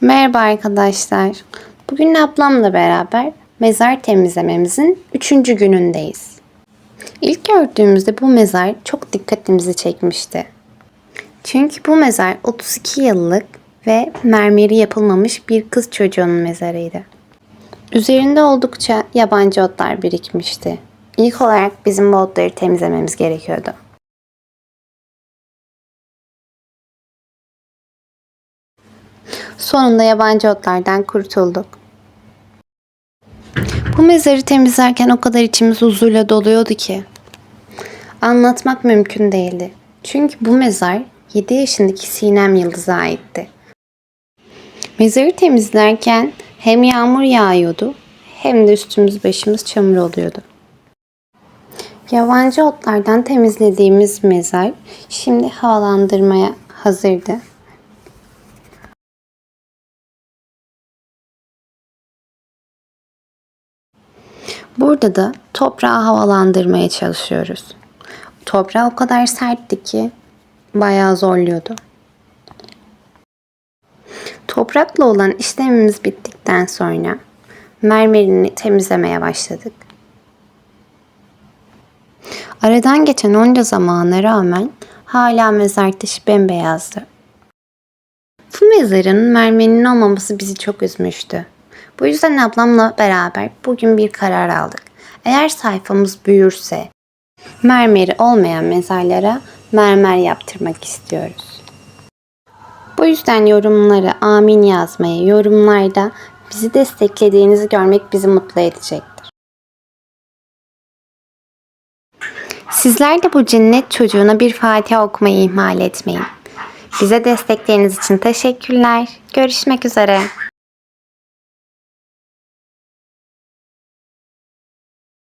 Merhaba arkadaşlar. Bugün ablamla beraber mezar temizlememizin 3. günündeyiz. İlk gördüğümüzde bu mezar çok dikkatimizi çekmişti. Çünkü bu mezar 32 yıllık ve mermeri yapılmamış bir kız çocuğunun mezarıydı. Üzerinde oldukça yabancı otlar birikmişti. İlk olarak bizim bu otları temizlememiz gerekiyordu. Sonunda yabancı otlardan kurtulduk. Bu mezarı temizlerken o kadar içimiz huzurla doluyordu ki. Anlatmak mümkün değildi. Çünkü bu mezar 7 yaşındaki Sinem Yıldız'a aitti. Mezarı temizlerken hem yağmur yağıyordu hem de üstümüz başımız çamur oluyordu. Yabancı otlardan temizlediğimiz mezar şimdi havalandırmaya hazırdı. Burada da toprağı havalandırmaya çalışıyoruz. Toprağı o kadar sertti ki bayağı zorluyordu. Toprakla olan işlemimiz bittikten sonra mermerini temizlemeye başladık. Aradan geçen onca zamana rağmen hala mezar taşı bembeyazdı. Bu mezarın mermerinin olmaması bizi çok üzmüştü. Bu yüzden ablamla beraber bugün bir karar aldık. Eğer sayfamız büyürse mermeri olmayan mezarlara mermer yaptırmak istiyoruz. Bu yüzden yorumlara amin yazmayı, yorumlarda bizi desteklediğinizi görmek bizi mutlu edecektir. Sizler de bu cennet çocuğuna bir Fatiha okumayı ihmal etmeyin. Bize destekleriniz için teşekkürler. Görüşmek üzere.